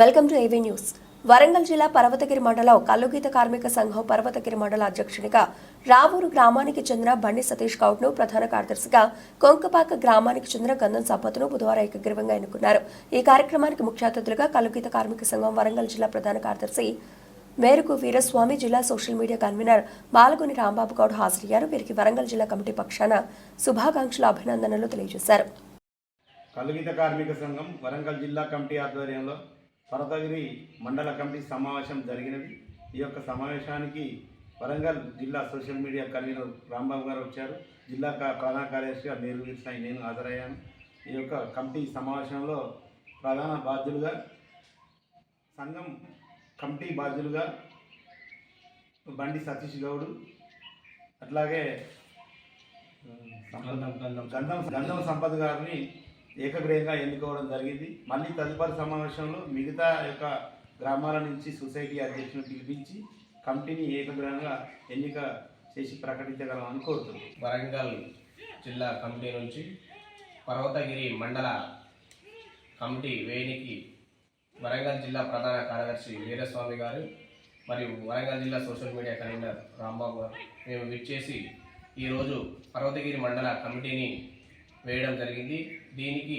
Welcome to AV news. Warangal జిల్లా పర్వతగిరి మండలం కల్లుగీత కార్మిక సంఘం పర్వతగిరి మండల అధ్యక్షునిగా రావూరు గ్రామానికి చెందిన బండి సతీష్ గౌడ్ను ప్రధాన కార్యదర్శిగా కొంకపాక గ్రామానికి చెందిన గంధం సంపత్ను బుధవారం ఏకగ్రీవంగా ఎన్నుకున్నారు. ఈ కార్యక్రమానికి ముఖ్య అతిథులుగా కల్లుగీత కార్మిక సంఘం వరంగల్ జిల్లా ప్రధాన కార్యదర్శి మేరకు వీరస్వామి జిల్లా social media convener Balaguni Rambabu Goud హాజరయ్యారు. వీరికి వరంగల్ జిల్లా కమిటీ పక్షాన శుభాకాంక్షల అభినందనలు తెలియజేశారు. కలుగిత కార్మిక సంఘం వరంగల్ జిల్లా కమిటీ ఆధ్వర్యంలో పర్వతగిరి మండల కమిటీ సమావేశం జరిగినది. ఈ యొక్క సమావేశానికి వరంగల్ జిల్లా సోషల్ మీడియా కన్వీనర్ రాంబాబు గారు వచ్చారు. జిల్లా ప్రధాన కార్యదర్శిగా మేరు వీరసాయి నేను హాజరయ్యాను. ఈ యొక్క కమిటీ సమావేశంలో ప్రధాన బాధ్యులుగా సంఘం కమిటీ బాధ్యులుగా బండి సతీష్ గౌడ్ అట్లాగే గంధం గంధం సంపత్ గారిని ఏకగ్రీయంగా ఎన్నుకోవడం జరిగింది. మళ్ళీ తదుపరి సమావేశంలో మిగతా యొక్క గ్రామాల నుంచి సొసైటీ అధ్యక్షులు పిలిపించి కమిటీని ఏకగ్రీయంగా ఎన్నిక చేసి ప్రకటించగలమని కోరుతున్నాం. వరంగల్ జిల్లా కమిటీ నుంచి పర్వతగిరి మండల కమిటీ వేణికి వరంగల్ జిల్లా ప్రధాన కార్యదర్శి వీరస్వామి గారు మరియు వరంగల్ జిల్లా సోషల్ మీడియా కన్వీనర్ రాంబాబు గారు. మేము విచ్చేసి ఈరోజు పర్వతగిరి మండల కమిటీని వేయడం జరిగింది. దీనికి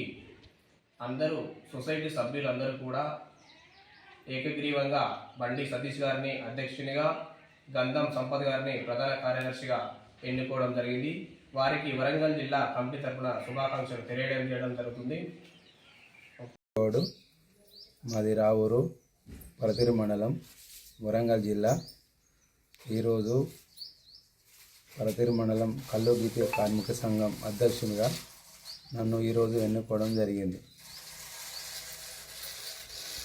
అందరూ సొసైటీ సభ్యులందరూ కూడా ఏకగ్రీవంగా బండి సతీష్ గారిని అధ్యక్షునిగా గంధం సంపద్ గారిని ప్రధాన కార్యదర్శిగా ఎన్నుకోవడం జరిగింది. వారికి వరంగల్ జిల్లా కమిటీ తరఫున శుభాకాంక్షలు తెలియడం చేయడం జరుగుతుంది. రోడ్డు మాది రావూరు పరతిరి మండలం వరంగల్ జిల్లా. ఈరోజు పరతిరి మండలం కల్లు గీత కార్మిక సంఘం అధ్యక్షునిగా నన్ను ఈరోజు ఎన్నుకోవడం జరిగింది.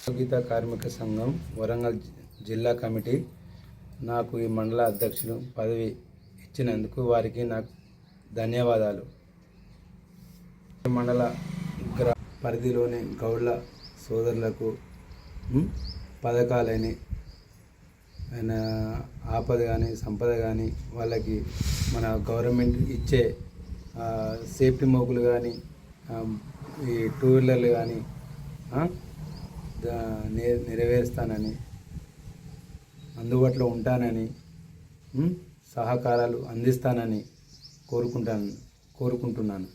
కల్లు గీత కార్మిక సంఘం వరంగల్ జిల్లా కమిటీ నాకు ఈ మండల అధ్యక్షులు పదవి ఇచ్చినందుకు వారికి నాకు ధన్యవాదాలు. మండల గ్రా పరిధిలోని గౌడ్ల సోదరులకు పథకాలని ఆయన ఆపద కానీ సంపద కానీ వాళ్ళకి మన గవర్నమెంట్ ఇచ్చే సేఫ్టీ మోకులు కానీ ఈ టూ వీలర్లు కానీ నెరవేరుస్తానని అందుబాటులో ఉంటానని సహకారాలు అందిస్తానని కోరుకుంటాను కోరుకుంటున్నాను.